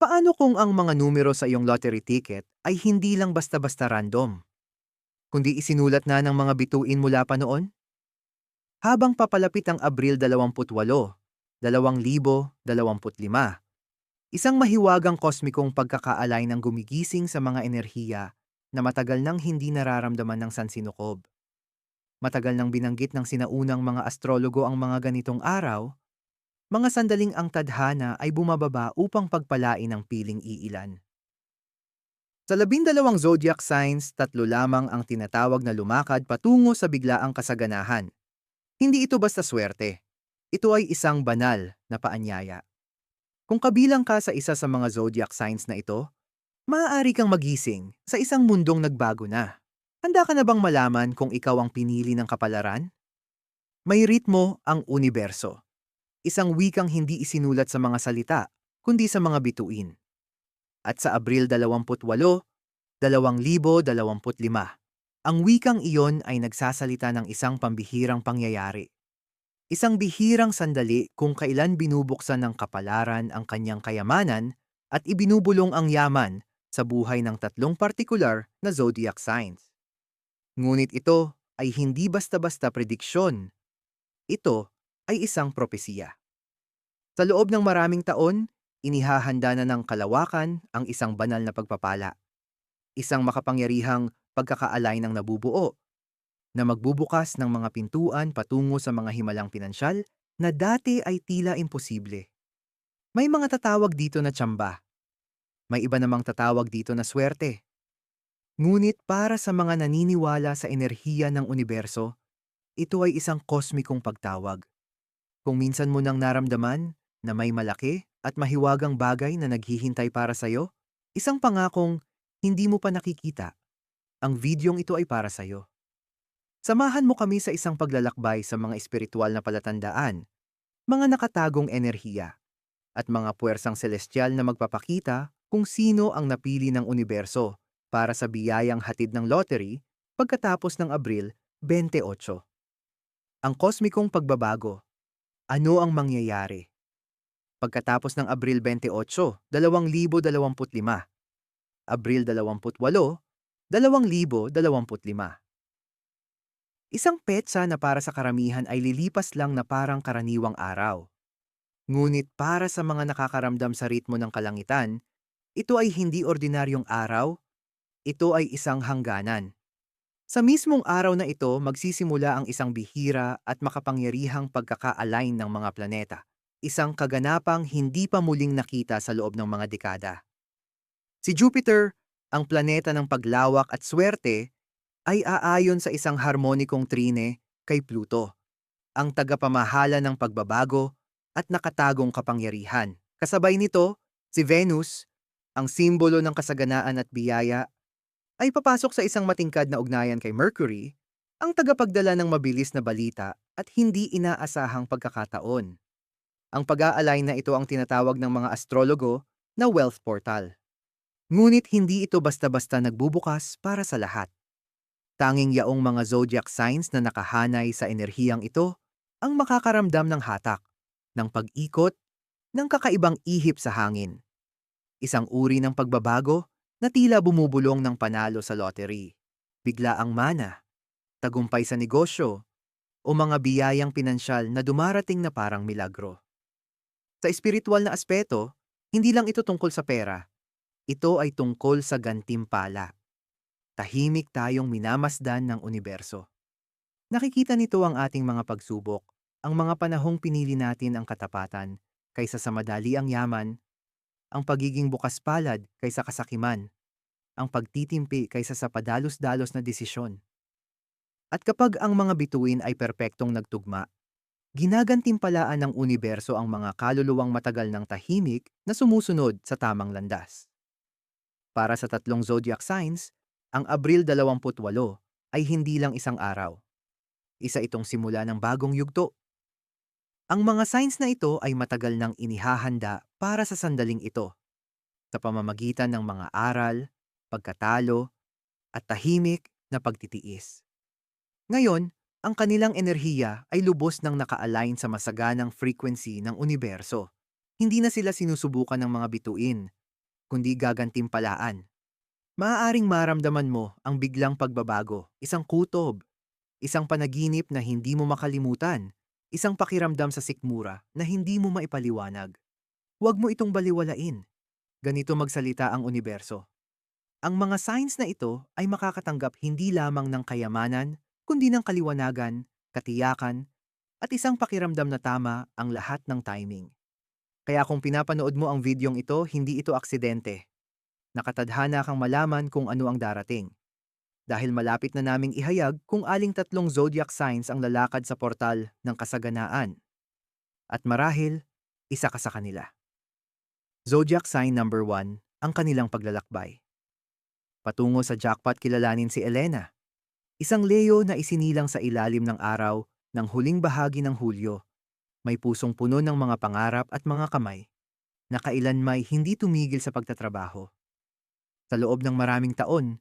Paano kung ang mga numero sa iyong lottery ticket ay hindi lang basta-basta random? Kundi isinulat na ng mga bituin mula pa noon? Habang papalapit ang Abril 28, 2025, isang mahiwagang kosmikong pagkakaalay ng gumigising sa mga enerhiya na matagal nang hindi nararamdaman ng sansinukob. Matagal nang binanggit ng sinaunang mga astrologo ang mga ganitong araw, mga sandaling ang tadhana ay bumababa upang pagpalain ang piling iilan. Sa labindalawang zodiac signs, tatlo lamang ang tinatawag na lumakad patungo sa biglaang kasaganahan. Hindi ito basta swerte. Ito ay isang banal na paanyaya. Kung kabilang ka sa isa sa mga zodiac signs na ito, maaari kang magising sa isang mundong nagbago na. Handa ka na bang malaman kung ikaw ang pinili ng kapalaran? May ritmo ang universo. Isang wikang hindi isinulat sa mga salita, kundi sa mga bituin. At sa Abril 28, 2025, ang wikang iyon ay nagsasalita ng isang pambihirang pangyayari. Isang bihirang sandali kung kailan binubuksan ng kapalaran ang kanyang kayamanan at ibinubulong ang yaman sa buhay ng tatlong partikular na zodiac signs. Ngunit ito ay hindi basta-basta prediksyon. Ito ay isang propesiya. Sa loob ng maraming taon, inihahanda na ng kalawakan ang isang banal na pagpapala. Isang makapangyarihang pagkakaalay ng nabubuo, na magbubukas ng mga pintuan patungo sa mga himalang pinansyal na dati ay tila imposible. May mga tatawag dito na tsamba. May iba namang tatawag dito na swerte. Ngunit para sa mga naniniwala sa enerhiya ng universo, ito ay isang kosmikong pagtawag. Kung minsan mo nang naramdaman na may malaki at mahiwagang bagay na naghihintay para sa'yo, isang pangakong hindi mo pa nakikita ang videong ito ay para sa iyo. Samahan mo kami sa isang paglalakbay sa mga espiritual na palatandaan, mga nakatagong enerhiya, at mga puwersang celestial na magpapakita kung sino ang napili ng universo para sa biyayang hatid ng lottery pagkatapos ng Abril 28. Ang kosmikong pagbabago. Ano ang mangyayari? Pagkatapos ng Abril 28, 2025, Abril 28, 2025. Isang petsa na para sa karamihan ay lilipas lang na parang karaniwang araw. Ngunit para sa mga nakakaramdam sa ritmo ng kalangitan, ito ay hindi ordinaryong araw, ito ay isang hangganan. Sa mismong araw na ito, magsisimula ang isang bihira at makapangyarihang pagkaka-align ng mga planeta, isang kaganapang hindi pa muling nakita sa loob ng mga dekada. Si Jupiter, ang planeta ng paglawak at swerte, ay aayon sa isang harmonikong trine kay Pluto, ang tagapamahala ng pagbabago at nakatagong kapangyarihan. Kasabay nito, si Venus, ang simbolo ng kasaganaan at biyaya, ay papasok sa isang matingkad na ugnayan kay Mercury, ang tagapagdala ng mabilis na balita at hindi inaasahang pagkakataon. Ang pag-aalay na ito ang tinatawag ng mga astrologo na wealth portal. Ngunit hindi ito basta-basta nagbubukas para sa lahat. Tanging yaong mga zodiac signs na nakahanay sa enerhiyang ito ang makakaramdam ng hatak, ng pag-ikot, ng kakaibang ihip sa hangin. Isang uri ng pagbabago na tila bumubulong ng panalo sa lottery. Bigla ang mana, tagumpay sa negosyo, o mga biyayang pinansyal na dumarating na parang milagro. Sa espiritual na aspeto, hindi lang ito tungkol sa pera, ito ay tungkol sa gantimpala. Tahimik tayong minamasdan ng universo. Nakikita nito ang ating mga pagsubok, ang mga panahong pinili natin ang katapatan kaysa sa madali ang yaman, ang pagiging bukas palad kaysa kasakiman, ang pagtitimpi kaysa sa padalos-dalos na desisyon. At kapag ang mga bituin ay perpektong nagtugma, ginagantimpalaan ng universo ang mga kaluluwang matagal ng tahimik na sumusunod sa tamang landas. Para sa tatlong zodiac signs, ang Abril 28 ay hindi lang isang araw. Isa itong simula ng bagong yugto. Ang mga signs na ito ay matagal nang inihahanda para sa sandaling ito. Sa pamamagitan ng mga aral, pagkatalo, at tahimik na pagtitiis. Ngayon, ang kanilang enerhiya ay lubos ng naka-align sa masaganang frequency ng universo. Hindi na sila sinusubukan ng mga bituin, kundi gagantimpalaan. Maaaring maramdaman mo ang biglang pagbabago, isang kutob, isang panaginip na hindi mo makalimutan, isang pakiramdam sa sikmura na hindi mo maipaliwanag. Huwag mo itong baliwalain. Ganito magsalita ang universo. Ang mga signs na ito ay makakatanggap hindi lamang ng kayamanan, kundi ng kaliwanagan, katiyakan, at isang pakiramdam na tama ang lahat ng timing. Kaya kung pinapanood mo ang videong ito, hindi ito aksidente. Nakatadhana kang malaman kung ano ang darating. Dahil malapit na naming ihayag kung aling tatlong zodiac signs ang lalakad sa portal ng kasaganaan. At marahil, isa ka sa kanila. Zodiac sign number 1, ang kanilang paglalakbay. Patungo sa jackpot kilalanin si Elena, isang Leo na isinilang sa ilalim ng araw ng huling bahagi ng Hulyo. May pusong puno ng mga pangarap at mga kamay na kailanmay hindi tumigil sa pagtatrabaho. Sa loob ng maraming taon,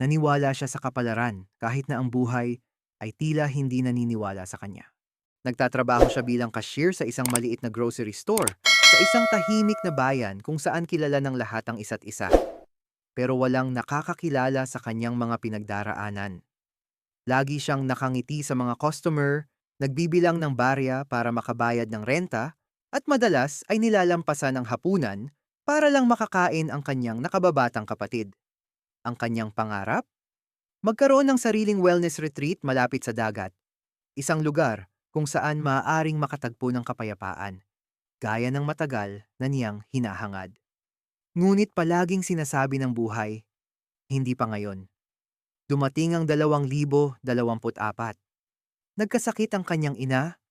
naniwala siya sa kapalaran kahit na ang buhay ay tila hindi naniniwala sa kanya. Nagtatrabaho siya bilang cashier sa isang maliit na grocery store sa isang tahimik na bayan kung saan kilala ng lahat ang isa't isa pero walang nakakakilala sa kanyang mga pinagdaraanan. Lagi siyang nakangiti sa mga customer, nagbibilang ng barya para makabayad ng renta, at madalas ay nilalampasan ng hapunan para lang makakain ang kanyang nakababatang kapatid. Ang kanyang pangarap? Magkaroon ng sariling wellness retreat malapit sa dagat. Isang lugar kung saan maaaring makatagpo ng kapayapaan, gaya ng matagal na niyang hinahangad. Ngunit palaging sinasabi ng buhay, hindi pa ngayon. Dumating ang 2024. Nagkasakit ang kanyang ina,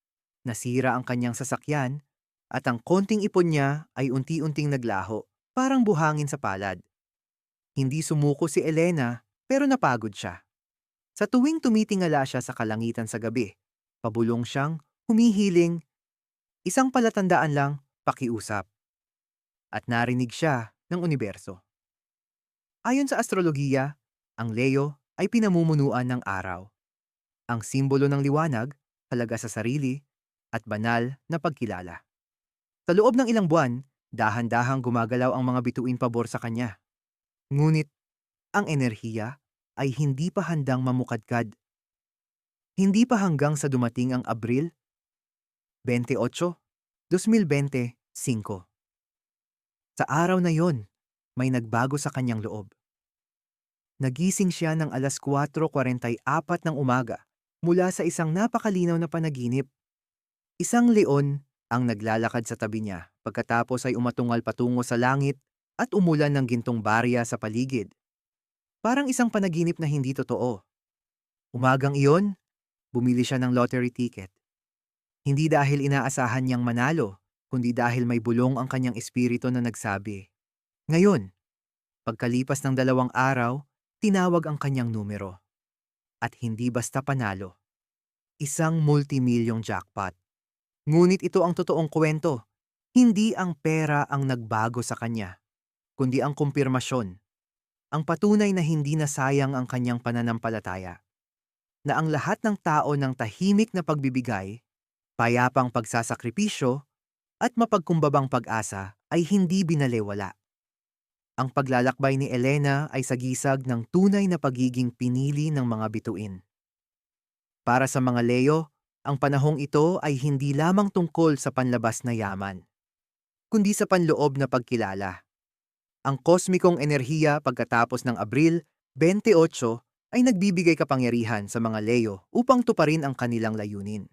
nasira ang kanyang sasakyan, at ang konting ipon niya ay unti-unting naglaho, parang buhangin sa palad. Hindi sumuko si Elena, pero napagod siya. Sa tuwing tumitingala siya sa kalangitan sa gabi, pabulong siyang, humihiling, isang palatandaan lang, pakiusap. At narinig siya ng universo. Ayon sa astrologiya, ang Leo ay pinamumunuan ng araw. Ang simbolo ng liwanag, halaga sa sarili, at banal na pagkilala. Sa loob ng ilang buwan, dahan-dahang gumagalaw ang mga bituin pabor sa kanya. Ngunit, ang enerhiya ay hindi pa handang mamukadkad. Hindi pa hanggang sa dumating ang Abril 28, 2025. Sa araw na yon, may nagbago sa kanyang loob. Nagising siya ng alas 4.44 ng umaga mula sa isang napakalinaw na panaginip. Isang leon ang naglalakad sa tabi niya pagkatapos ay umatungal patungo sa langit at umulan ng gintong barya sa paligid. Parang isang panaginip na hindi totoo. Umagang iyon, bumili siya ng lottery ticket. Hindi dahil inaasahan niyang manalo, kundi dahil may bulong ang kanyang espiritu na nagsabi. Ngayon, pagkalipas ng dalawang araw, tinawag ang kanyang numero. At hindi basta panalo. Isang multimilyong jackpot. Ngunit ito ang totoong kwento. Hindi ang pera ang nagbago sa kanya, kundi ang kumpirmasyon. Ang patunay na hindi nasayang ang kanyang pananampalataya. Na ang lahat ng tao ng tahimik na pagbibigay, payapang pagsasakripisyo, at mapagkumbabang pag-asa ay hindi binalewala. Ang paglalakbay ni Elena ay sagisag ng tunay na pagiging pinili ng mga bituin. Para sa mga Leo, ang panahong ito ay hindi lamang tungkol sa panlabas na yaman, kundi sa panloob na pagkilala. Ang kosmikong enerhiya pagkatapos ng Abril 28 ay nagbibigay kapangyarihan sa mga Leo upang tuparin ang kanilang layunin.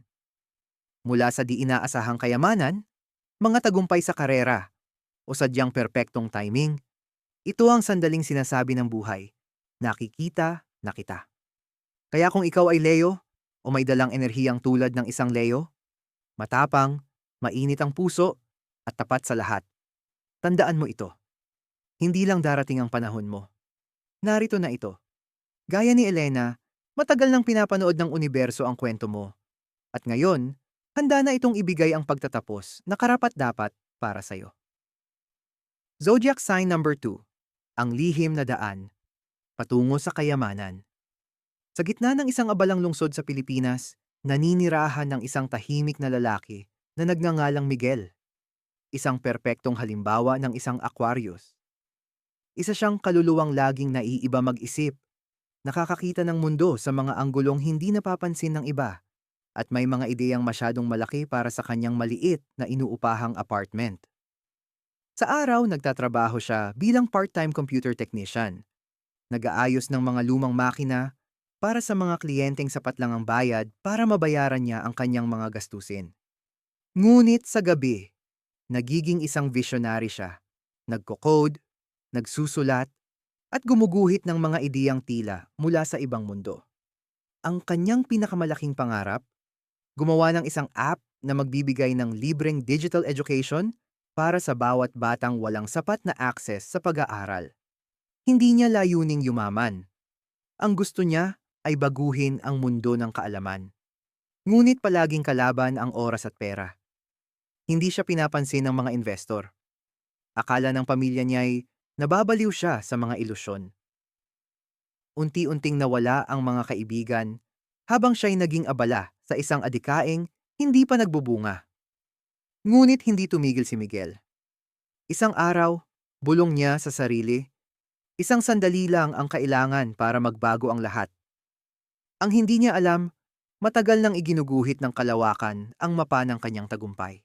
Mula sa di inaasahang kayamanan mga tagumpay sa karera, o sadyang perpektong timing, ito ang sandaling sinasabi ng buhay. Nakikita na kita. Kaya kung ikaw ay Leo, o may dalang enerhiyang tulad ng isang Leo, matapang, mainit ang puso, at tapat sa lahat. Tandaan mo ito. Hindi lang darating ang panahon mo. Narito na ito. Gaya ni Elena, matagal nang pinapanood ng universo ang kwento mo. At ngayon, handa na itong ibigay ang pagtatapos na karapat-dapat para sa'yo. Zodiac sign number 2, ang lihim na daan, patungo sa kayamanan. Sa gitna ng isang abalang lungsod sa Pilipinas, naninirahan ng isang tahimik na lalaki na nagngangalang Miguel. Isang perpektong halimbawa ng isang Aquarius. Isa siyang kaluluwang laging naiiba mag-isip. Nakakakita ng mundo sa mga anggulong hindi napapansin ng iba. At may mga ideyang masyadong malaki para sa kanyang maliit na inuupahang apartment. Sa araw, nagtatrabaho siya bilang part-time computer technician. Nag-aayos ng mga lumang makina para sa mga kliyenteng sapat lang ang bayad para mabayaran niya ang kanyang mga gastusin. Ngunit sa gabi, nagiging isang visionary siya. Nagko-code, nagsusulat, at gumuguhit ng mga ideyang tila mula sa ibang mundo. Ang kanyang pinakamalaking pangarap, gumawa ng isang app na magbibigay ng libreng digital education para sa bawat batang walang sapat na access sa pag-aaral. Hindi niya layuning yumaman. Ang gusto niya ay baguhin ang mundo ng kaalaman. Ngunit palaging kalaban ang oras at pera. Hindi siya pinapansin ng mga investor. Akala ng pamilya niya ay nababaliw siya sa mga ilusyon. Unti-unting nawala ang mga kaibigan habang siya'y naging abala sa isang adikaing hindi pa nagbubunga. Ngunit hindi tumigil si Miguel. Isang araw, bulong niya sa sarili, isang sandali lang ang kailangan para magbago ang lahat. Ang hindi niya alam, matagal nang iginuguhit ng kalawakan ang mapa ng kanyang tagumpay.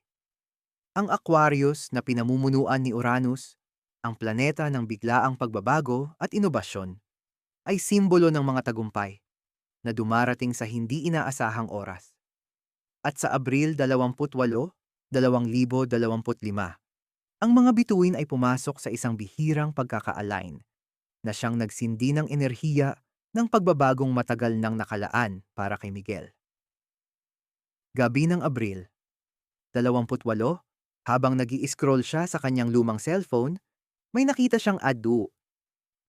Ang Aquarius na pinamumunuan ni Uranus, ang planeta ng biglaang pagbabago at inobasyon, ay simbolo ng mga tagumpay na dumarating sa hindi inaasahang oras. At sa Abril 28, 2025, ang mga bituin ay pumasok sa isang bihirang pagkaka-align na siyang nagsindi ng enerhiya ng pagbabagong matagal nang nakalaan para kay Miguel. Gabi ng Abril, 28, habang nag scroll siya sa kanyang lumang cellphone, may nakita siyang adu,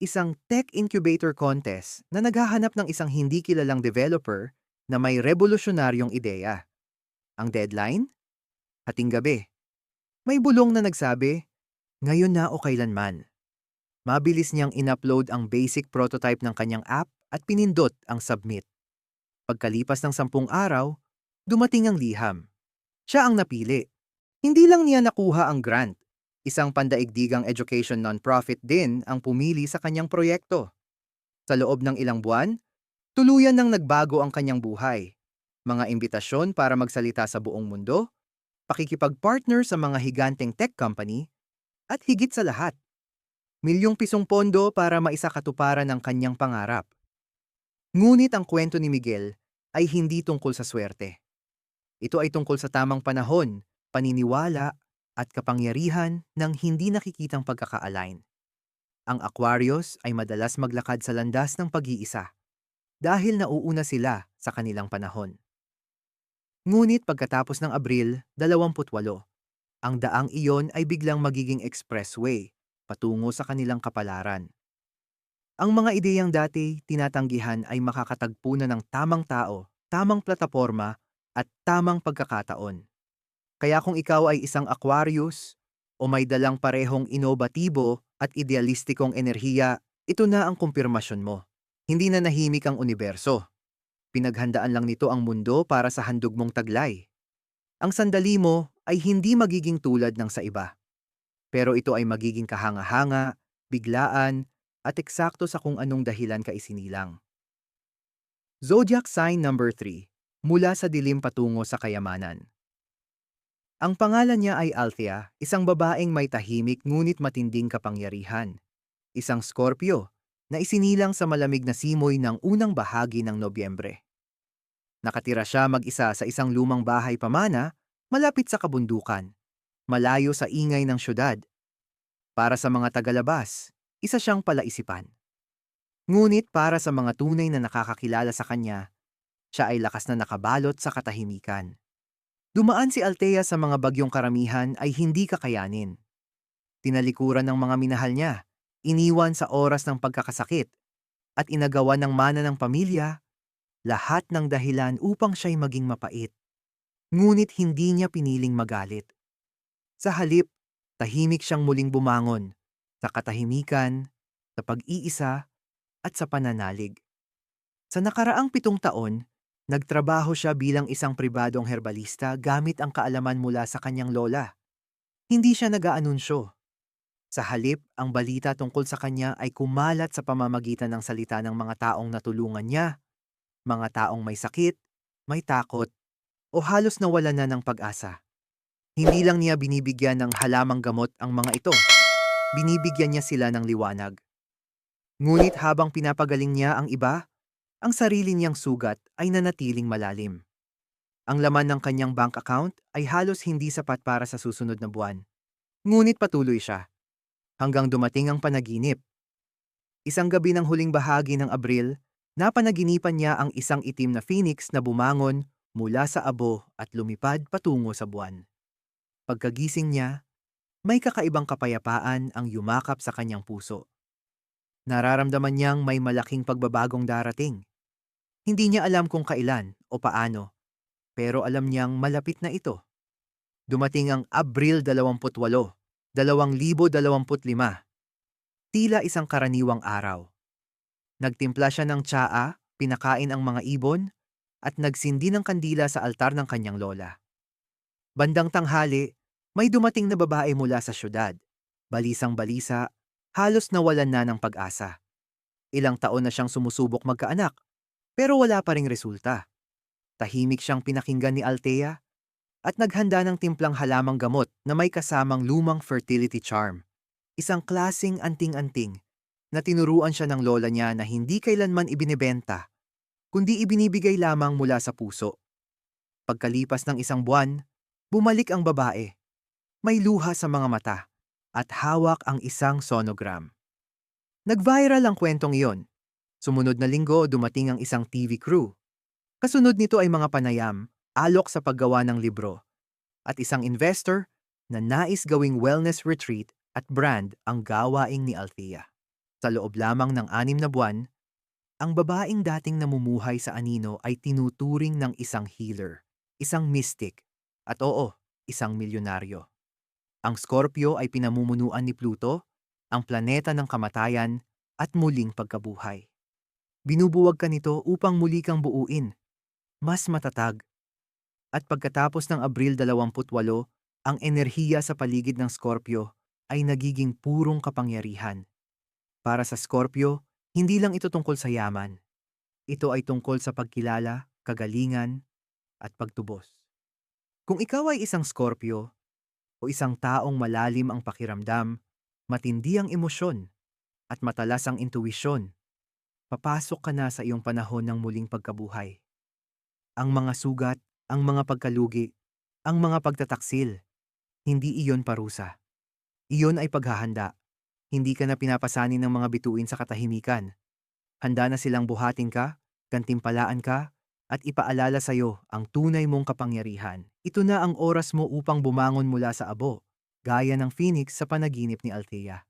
isang tech incubator contest na naghahanap ng isang hindi kilalang developer na may revolusyonaryong ideya. Ang deadline? Hating gabi. May bulong na nagsabi, ngayon na o kailanman. Mabilis niyang in-upload ang basic prototype ng kanyang app at pinindot ang submit. Pagkalipas ng sampung araw, dumating ang liham. Siya ang napili. Hindi lang niya nakuha ang grant. Isang pandaigdigang education non-profit din ang pumili sa kanyang proyekto. Sa loob ng ilang buwan, tuluyan nang nagbago ang kanyang buhay. Mga imbitasyon para magsalita sa buong mundo, pakikipag-partner sa mga higanteng tech company, at higit sa lahat, milyong pisong pondo para maisakatuparan ang kanyang pangarap. Ngunit ang kwento ni Miguel ay hindi tungkol sa swerte. Ito ay tungkol sa tamang panahon, paniniwala, at kapangyarihan ng hindi nakikitang pagkaka-align. Ang Aquarius ay madalas maglakad sa landas ng pag-iisa dahil nauuna sila sa kanilang panahon. Ngunit pagkatapos ng Abril 28, ang daang iyon ay biglang magiging expressway patungo sa kanilang kapalaran. Ang mga ideyang dati tinatanggihan ay makakatagpo ng tamang tao, tamang plataforma, at tamang pagkakataon. Kaya kung ikaw ay isang Aquarius o may dalang parehong inobatibo at idealistikong enerhiya, ito na ang kumpirmasyon mo. Hindi na nahimik ang universo. Pinaghandaan lang nito ang mundo para sa handog mong taglay. Ang sandali mo ay hindi magiging tulad ng sa iba. Pero ito ay magiging kahanga-hanga, biglaan, at eksakto sa kung anong dahilan ka isinilang. Zodiac sign number 3, mula sa dilim patungo sa kayamanan. Ang pangalan niya ay Althea, isang babaeng may tahimik ngunit matinding kapangyarihan. Isang Scorpio na isinilang sa malamig na simoy ng unang bahagi ng Nobyembre. Nakatira siya mag-isa sa isang lumang bahay pamana malapit sa kabundukan, malayo sa ingay ng syudad. Para sa mga tagalabas, isa siyang palaisipan. Ngunit para sa mga tunay na nakakakilala sa kanya, siya ay lakas na nakabalot sa katahimikan. Dumaan si Altea sa mga bagyong karamihan ay hindi kakayanin. Tinalikuran ng mga minahal niya, iniwan sa oras ng pagkakasakit, at inagawa ng mana ng pamilya, lahat ng dahilan upang siya'y maging mapait. Ngunit hindi niya piniling magalit. Sa halip, tahimik siyang muling bumangon, sa katahimikan, sa pag-iisa, at sa pananalig. Sa nakaraang pitong taon, Nagtrabaho siya bilang isang pribadong herbalista gamit ang kaalaman mula sa kanyang lola. Hindi siya nag-aanunsyo. Sa halip, ang balita tungkol sa kanya ay kumalat sa pamamagitan ng salita ng mga taong natulungan niya, mga taong may sakit, may takot, o halos nawalan na ng pag-asa. Hindi lang niya binibigyan ng halamang gamot ang mga ito, binibigyan niya sila ng liwanag. Ngunit habang pinapagaling niya ang iba, ang sarili niyang sugat ay nanatiling malalim. Ang laman ng kanyang bank account ay halos hindi sapat para sa susunod na buwan. Ngunit patuloy siya. Hanggang dumating ang panaginip. Isang gabi ng huling bahagi ng Abril, napanaginipan niya ang isang itim na phoenix na bumangon mula sa abo at lumipad patungo sa buwan. Pagkagising niya, may kakaibang kapayapaan ang yumakap sa kanyang puso. Nararamdaman niyang may malaking pagbabagong darating. Hindi niya alam kung kailan o paano, pero alam niyang malapit na ito. Dumating ang Abril 28, 2025. Tila isang karaniwang araw. Nagtimpla siya ng tsaa, pinakain ang mga ibon, at nagsindi ng kandila sa altar ng kanyang lola. Bandang tanghali, may dumating na babae mula sa syudad. Balisang balisa, halos nawalan na ng pag-asa. Ilang taon na siyang sumusubok magkaanak, pero wala pa ring resulta. Tahimik siyang pinakinggan ni Althea at naghanda ng timplang halamang gamot na may kasamang lumang fertility charm. Isang klasing anting-anting na tinuruan siya ng lola niya na hindi kailanman ibinebenta, kundi ibinibigay lamang mula sa puso. Pagkalipas ng isang buwan, bumalik ang babae. May luha sa mga mata at hawak ang isang sonogram. Nag-viral ang kwentong iyon. Sumunod na linggo dumating ang isang TV crew. Kasunod nito ay mga panayam, alok sa paggawa ng libro, at isang investor na nais gawing wellness retreat at brand ang gawaing ni Althea. Sa loob lamang ng anim na buwan, ang babaeng dating namumuhay sa anino ay tinuturing ng isang healer, isang mystic, at oo, isang milyonaryo. Ang Scorpio ay pinamumunuan ni Pluto, ang planeta ng kamatayan at muling pagkabuhay. Binubuwag ka nito upang muli kang buuin, mas matatag. At pagkatapos ng Abril 28, ang enerhiya sa paligid ng Scorpio ay nagiging purong kapangyarihan. Para sa Scorpio, hindi lang ito tungkol sa yaman. Ito ay tungkol sa pagkilala, kagalingan, at pagtubos. Kung ikaw ay isang Scorpio, o isang taong malalim ang pakiramdam, matindi ang emosyon, at matalas ang intuwisyon, papasok ka na sa iyong panahon ng muling pagkabuhay. Ang mga sugat, ang mga pagkalugi, ang mga pagtataksil, hindi iyon parusa. Iyon ay paghahanda. Hindi ka na pinapasanin ng mga bituin sa katahimikan. Handa na silang buhatin ka, gantimpalaan ka, at ipaalala sa iyo ang tunay mong kapangyarihan. Ito na ang oras mo upang bumangon mula sa abo, gaya ng phoenix sa panaginip ni Althea.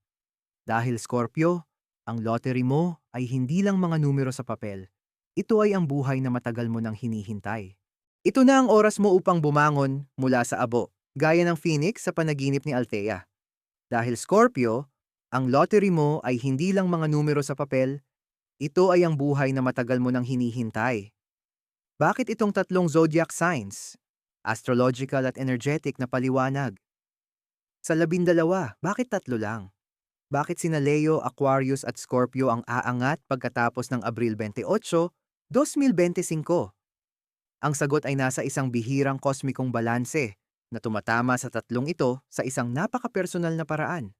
Dahil Scorpio, ang lottery mo ay hindi lang mga numero sa papel. Ito ay ang buhay na matagal mo nang hinihintay. Ito na ang oras mo upang bumangon mula sa abo, gaya ng phoenix sa panaginip ni Althea. Dahil Scorpio, ang lottery mo ay hindi lang mga numero sa papel, ito ay ang buhay na matagal mo nang hinihintay. Bakit itong tatlong zodiac signs? Astrological at energetic na paliwanag. Sa labindalawa, bakit tatlo lang? Bakit sina Leo, Aquarius at Scorpio ang aangat pagkatapos ng Abril 28, 2025? Ang sagot ay nasa isang bihirang kosmikong balanse na tumatama sa tatlong ito sa isang napaka-personal na paraan.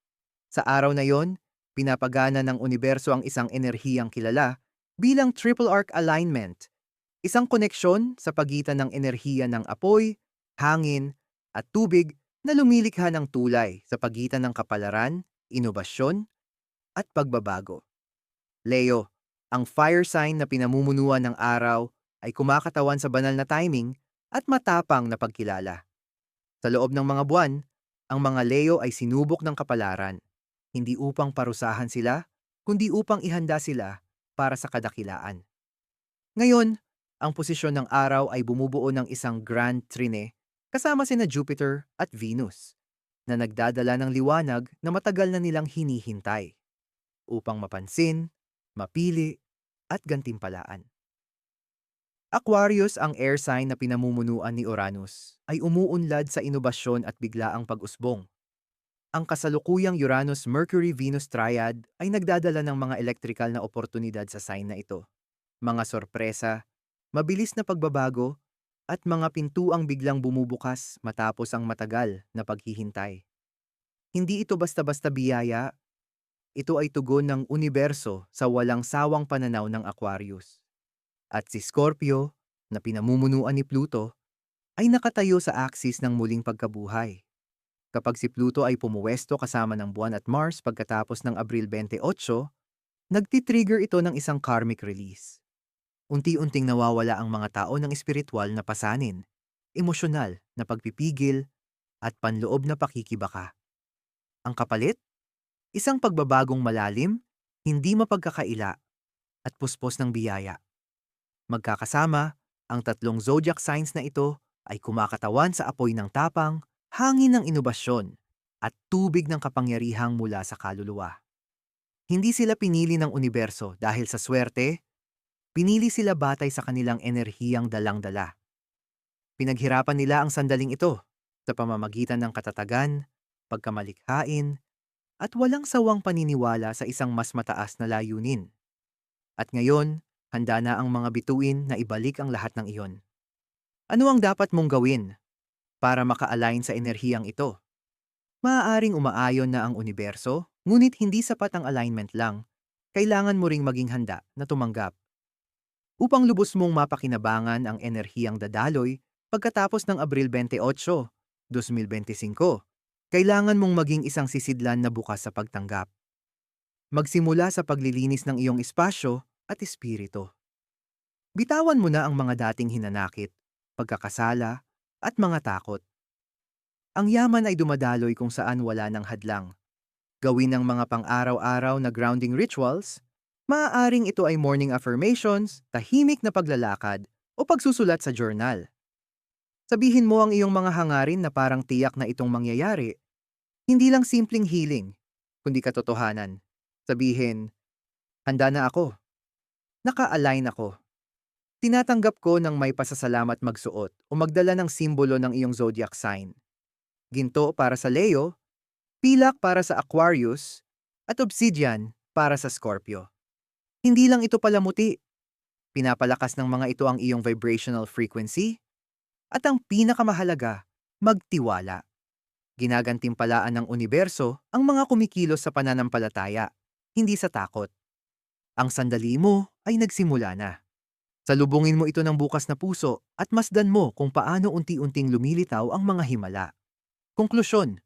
Sa araw na yon, pinapagana ng universo ang isang enerhiyang kilala bilang triple arc alignment Isang koneksyon sa pagitan ng enerhiya ng apoy, hangin, at tubig na lumilikha ng tulay sa pagitan ng kapalaran, inobasyon, at pagbabago. Leo, ang fire sign na pinamumunuan ng araw ay kumakatawan sa banal na timing at matapang na pagkilala. Sa loob ng mga buwan, ang mga Leo ay sinubok ng kapalaran, hindi upang parusahan sila, kundi upang ihanda sila para sa kadakilaan. Ngayon, ang posisyon ng araw ay bumubuo ng isang grand trine kasama sina Jupiter at Venus na nagdadala ng liwanag na matagal na nilang hinihintay upang mapansin, mapili, at gantimpalaan. Aquarius ang air sign na pinamumunuan ni Uranus ay umuunlad sa inobasyon at biglaang pag-usbong. Ang kasalukuyang Uranus-Mercury-Venus triad ay nagdadala ng mga elektrikal na oportunidad sa sign na ito. Mga sorpresa, mabilis na pagbabago, at mga pintuang biglang bumubukas matapos ang matagal na paghihintay. Hindi ito basta-basta biyaya, ito ay tugon ng universo sa walang sawang pananaw ng Aquarius. At si Scorpio, na pinamumunuan ni Pluto, ay nakatayo sa axis ng muling pagkabuhay. Kapag si Pluto ay pumuwesto kasama ng buwan at Mars pagkatapos ng Abril 28, nagtitrigger ito ng isang karmic release. Unti-unting nawawala ang mga tao ng espiritual na pasanin, emosyonal na pagpipigil, at panloob na pakikibaka. Ang kapalit? Isang pagbabagong malalim, hindi mapagkakaila, at puspos ng biyaya. Magkakasama, ang tatlong zodiac signs na ito ay kumakatawan sa apoy ng tapang, hangin ng inobasyon, at tubig ng kapangyarihang mula sa kaluluwa. Hindi sila pinili ng universo dahil sa swerte, pinili sila batay sa kanilang enerhiyang dalang-dala. Pinaghirapan nila ang sandaling ito sa pamamagitan ng katatagan, pagkamalikhain, at walang sawang paniniwala sa isang mas mataas na layunin. At ngayon, handa na ang mga bituin na ibalik ang lahat ng iyon. Ano ang dapat mong gawin para maka-align sa enerhiyang ito. Maaaring umaayon na ang universo, ngunit hindi sapat ang alignment lang. Kailangan mo ring maging handa na tumanggap. Upang lubos mong mapakinabangan ang enerhiyang dadaloy pagkatapos ng Abril 28, 2025, kailangan mong maging isang sisidlan na bukas sa pagtanggap. Magsimula sa paglilinis ng iyong espasyo at espiritu. Bitawan mo na ang mga dating hinanakit, pagkakasala, at mga takot. Ang yaman ay dumadaloy kung saan wala ng hadlang. Gawin ng mga pang-araw-araw na grounding rituals, maaaring ito ay morning affirmations, tahimik na paglalakad, o pagsusulat sa journal. Sabihin mo ang iyong mga hangarin na parang tiyak na itong mangyayari. Hindi lang simpleng healing, kundi katotohanan. Sabihin, handa na ako. Naka-align ako. Tinatanggap ko ng may pasasalamat magsuot o magdala ng simbolo ng iyong zodiac sign. Ginto para sa Leo, pilak para sa Aquarius, at obsidian para sa Scorpio. Hindi lang ito palamuti. Pinapalakas ng mga ito ang iyong vibrational frequency. At ang pinakamahalaga, magtiwala. Ginagantimpalaan ng universo ang mga kumikilos sa pananampalataya, hindi sa takot. Ang sandali mo ay nagsimula na. Salubungin mo ito ng bukas na puso at masdan mo kung paano unti-unting lumilitaw ang mga himala. Konklusyon,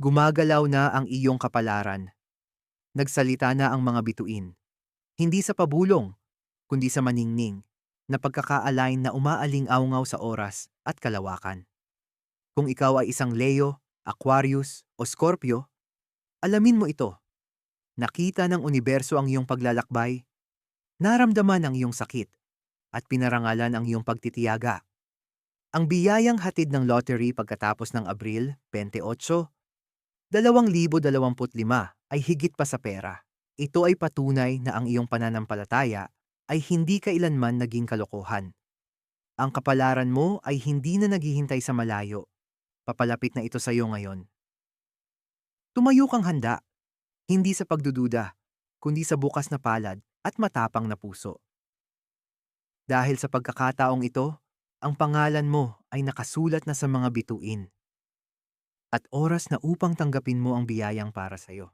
gumagalaw na ang iyong kapalaran. Nagsalita na ang mga bituin. Hindi sa pabulong, kundi sa maningning, na pagkaka-align na umaaling-awngaw sa oras at kalawakan. Kung ikaw ay isang Leo, Aquarius o Scorpio, alamin mo ito. Nakita ng universo ang iyong paglalakbay, naramdaman ang iyong sakit, at pinarangalan ang iyong pagtitiyaga. Ang biyayang hatid ng lottery pagkatapos ng Abril 28, 2025 ay higit pa sa pera. Ito ay patunay na ang iyong pananampalataya ay hindi kailanman naging kalokohan. Ang kapalaran mo ay hindi na naghihintay sa malayo. Papalapit na ito sa iyo ngayon. Tumayo kang handa, hindi sa pagdududa, kundi sa bukas na palad at matapang na puso. Dahil sa pagkakataong ito, ang pangalan mo ay nakasulat na sa mga bituin. At oras na upang tanggapin mo ang biyayang para sa iyo.